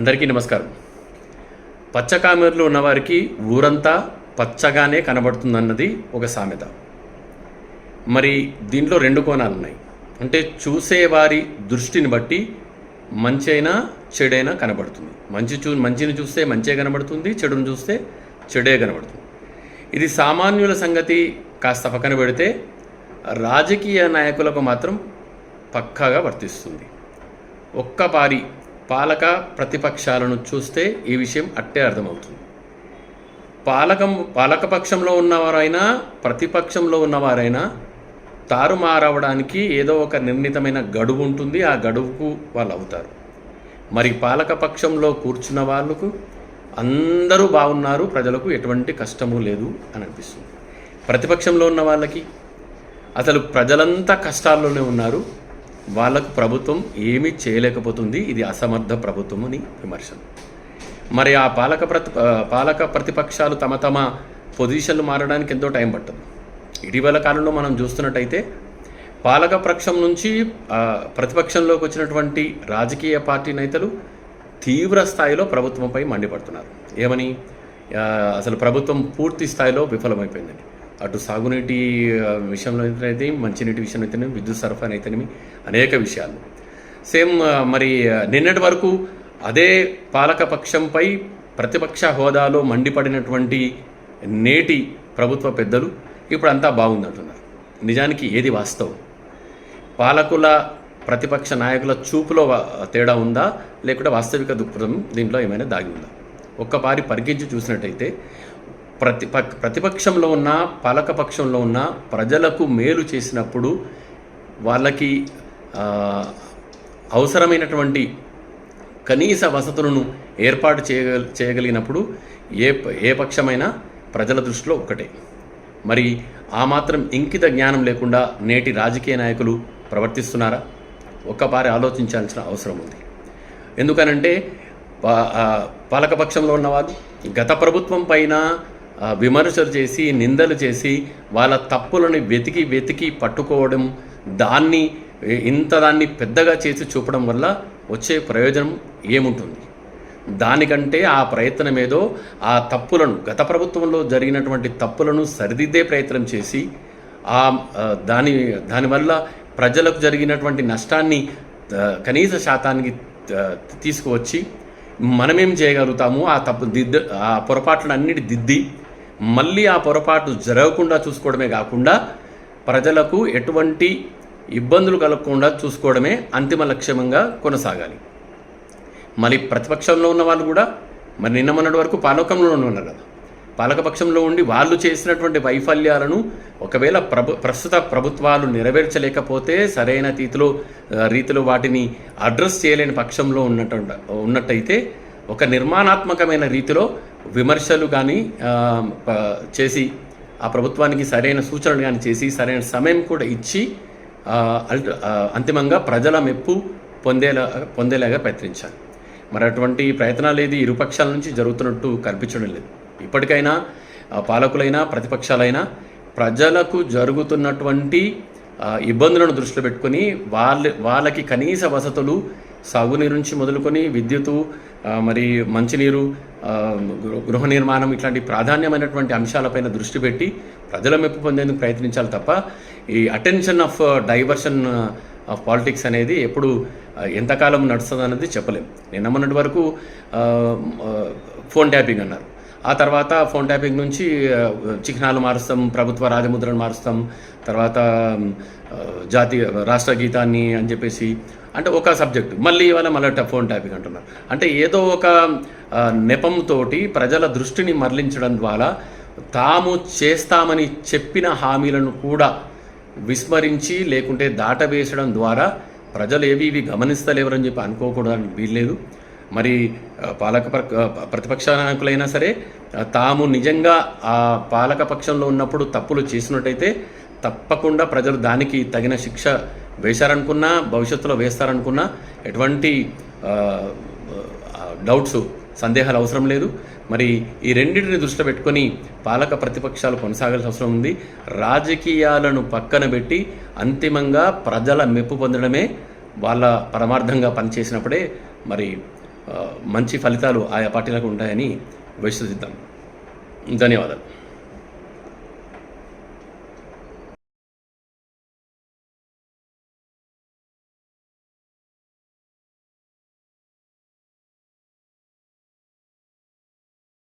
అందరికీ నమస్కారం. పచ్చకామెర్లు ఉన్నవారికి ఊరంతా పచ్చగానే కనబడుతుందన్నది ఒక సామెత. మరి దీంట్లో రెండు కోణాలు ఉన్నాయి అంటే చూసేవారి దృష్టిని బట్టి మంచి అయినా చెడైనా కనబడుతుంది. మంచి చూ మంచిని చూస్తే మంచే కనబడుతుంది చెడుని చూస్తే చెడే కనబడుతుంది. ఇది సామాన్యుల సంగతి కాస్త పక్కన పెడితే రాజకీయ నాయకులకు మాత్రం పక్కాగా వర్తిస్తుంది. ఒక్కపారి పాలక ప్రతిపక్షాలను చూస్తే ఈ విషయం అట్టే అర్థమవుతుంది. పాలకం పాలకపక్షంలో ఉన్నవారైనా ప్రతిపక్షంలో ఉన్నవారైనా తారుమారవడానికి ఏదో ఒక నిర్ణీతమైన గడువు ఉంటుంది ఆ గడువుకు వాళ్ళు అవుతారు. మరి పాలకపక్షంలో కూర్చున్న వాళ్ళకు అందరూ బాగున్నారు ప్రజలకు ఎటువంటి కష్టము లేదు అని అనిపిస్తుంది. ప్రతిపక్షంలో ఉన్న వాళ్ళకి అసలు ప్రజలంతా కష్టాల్లోనే ఉన్నారు వాళ్ళకు ప్రభుత్వం ఏమీ చేయలేకపోతుంది. ఇది అసమర్థ ప్రభుత్వం అని విమర్శలు మరి ఆ పాలక ప్రతి పాలక ప్రతిపక్షాలు తమ తమ పొజిషన్లు మారడానికి ఎంతో టైం పట్టదు ఇటీవల కాలంలో మనం చూస్తున్నట్టయితే పాలక పక్షం నుంచి ప్రతిపక్షంలోకి వచ్చినటువంటి రాజకీయ పార్టీ నేతలు తీవ్ర స్థాయిలో ప్రభుత్వంపై మండిపడుతున్నారు. ఏమని? అసలు ప్రభుత్వం పూర్తి స్థాయిలో విఫలమైపోయిందండి. అటు సాగునీటి విషయంలో అయితే మంచినీటి విషయంలో అయితేనేమి విద్యుత్ సరఫరా అయితేనేమి అనేక విషయాలు. సేమ్ మరి నిన్నటి వరకు అదే పాలక పక్షంపై ప్రతిపక్ష హోదాలో మండిపడినటువంటి నేటి ప్రభుత్వ పెద్దలు ఇప్పుడు అంతా బాగుందంటున్నారు. నిజానికి ఏది వాస్తవం? పాలకుల ప్రతిపక్ష నాయకుల చూపులో తేడా ఉందా? లేకుంటే వాస్తవిక దృక్పథం దీంట్లో ఏమైనా దాగి ఉందా? ఒక్కపారి పరికించి చూసినట్టయితే ప్రతిప ప్రతిపక్షంలో ఉన్న పాలకపక్షంలో ఉన్న ప్రజలకు మేలు చేసినప్పుడు వాళ్ళకి అవసరమైనటువంటి కనీస వసతులను ఏర్పాటు చేయగల చేయగలిగినప్పుడు ఏ ఏ పక్షమైనా ప్రజల దృష్టిలో ఒకటే మరి ఆ మాత్రం ఇంకిత జ్ఞానం లేకుండా నేటి రాజకీయ నాయకులు ప్రవర్తిస్తున్నారా? ఒక్కపారి ఆలోచించాల్సిన అవసరం ఉంది. ఎందుకనంటే పాలకపక్షంలో ఉన్నవారు గత ప్రభుత్వం పైన విమర్శలు చేసి నిందలు చేసి వాళ్ళ తప్పులను వెతికి వెతికి పట్టుకోవడం దాన్ని ఇంత దాన్ని పెద్దగా చేసి చూపడం వల్ల వచ్చే ప్రయోజనం ఏముంటుంది? దానికంటే ఆ ప్రయత్నం ఏదో ఆ తప్పులను గత ప్రభుత్వంలో జరిగినటువంటి తప్పులను సరిదిద్దే ప్రయత్నం చేసి ఆ దాని దానివల్ల ప్రజలకు జరిగినటువంటి నష్టాన్ని కనీస శాతానికి తీసుకువచ్చి మనమేం చేయగలుగుతాము? ఆ తప్పు దిద్ద ఆ పొరపాట్లను అన్నిటి దిద్ది మళ్ళీ ఆ పొరపాటు జరగకుండా చూసుకోవడమే కాకుండా ప్రజలకు ఎటువంటి ఇబ్బందులు కలగకుండా చూసుకోవడమే అంతిమ లక్ష్యంగా కొనసాగాలి. మరి ప్రతిపక్షంలో ఉన్న వాళ్ళు కూడా మరి నిన్న మొన్నటి వరకు పాలకంలో ఉన్నారు కదా. పాలకపక్షంలో ఉండి వాళ్ళు చేసినటువంటి వైఫల్యాలను ఒకవేళ ప్రభు ప్రస్తుత ప్రభుత్వాలు నెరవేర్చలేకపోతే సరైన తీతిలో రీతిలో వాటిని అడ్రస్ చేయలేని పక్షంలో ఉన్నట్టు ఉన్నట్టయితే ఒక నిర్మాణాత్మకమైన రీతిలో విమర్శలు కానీ చేసి ఆ ప్రభుత్వానికి సరైన సూచనలు కానీ చేసి సరైన సమయం కూడా ఇచ్చి అంతిమంగా ప్రజల మెప్పు పొందేలా పొందేలాగా ప్రయత్నించాలి. మరి అటువంటి ప్రయత్నాలు ఏది ఇరుపక్షాల నుంచి జరుగుతున్నట్టు కనిపించడం లేదు. ఇప్పటికైనా పాలకులైనా ప్రతిపక్షాలైనా ప్రజలకు జరుగుతున్నటువంటి ఇబ్బందులను దృష్టిలో పెట్టుకొని వాళ్ళ వాళ్ళకి కనీస వసతులు సాగునీరు నుంచి మొదలుకొని విద్యుత్తు మరి మంచినీరు గృహ నిర్మాణం ఇట్లాంటి ప్రాధాన్యమైనటువంటి అంశాలపైన దృష్టి పెట్టి ప్రజల మెప్పు పొందేందుకు ప్రయత్నించాలి తప్ప ఈ attention of diversion of politics అనేది ఎప్పుడు ఎంతకాలం నడుస్తుంది అన్నది చెప్పలేం. నిన్న మొన్నటి వరకు ఫోన్ ట్యాపింగ్ అన్నారు. ఆ తర్వాత ఫోన్ ట్యాపింగ్ నుంచి చిహ్నాలు మారుస్తాం ప్రభుత్వ రాజముద్రను మారుస్తాం తర్వాత జాతీయ రాష్ట్ర గీతాన్ని అని చెప్పేసి అంటే ఒక సబ్జెక్టు మళ్ళీ ఇవాళ మళ్ళీ ట- ఫోన్ టాపిక్ అంటున్నారు. అంటే ఏదో ఒక నెపంతోటి ప్రజల దృష్టిని మరలించడం ద్వారా తాము చేస్తామని చెప్పిన హామీలను కూడా విస్మరించి లేకుంటే దాటవేసడం ద్వారా ప్రజలు ఏవి ఇవి గమనిస్తలేవరని చెప్పి అనుకోకూడదని వీల్లేదు. మరి పాలక ప్ర- ప్రతిపక్ష నాయకులైనా సరే తాము నిజంగా ఆ పాలక పక్షంలో ఉన్నప్పుడు తప్పులు చేసినట్టయితే తప్పకుండా ప్రజలు దానికి తగిన శిక్ష వేశారనుకున్నా భవిష్యత్తులో వేస్తారనుకున్నా ఎటువంటి డౌట్స్ సందేహాలు అవసరం లేదు. మరి ఈ రెండింటిని దృష్టిలో పెట్టుకొని పాలక ప్రతిపక్షాలు కొనసాగాల్సిన అవసరం ఉంది. రాజకీయాలను పక్కన పెట్టి అంతిమంగా ప్రజల మెప్పు పొందడమే వాళ్ళ పరమార్థంగా పనిచేసినప్పుడే మరి మంచి ఫలితాలు ఆయా పార్టీలకు ఉంటాయని విశ్వసిద్దాం. ధన్యవాదాలు.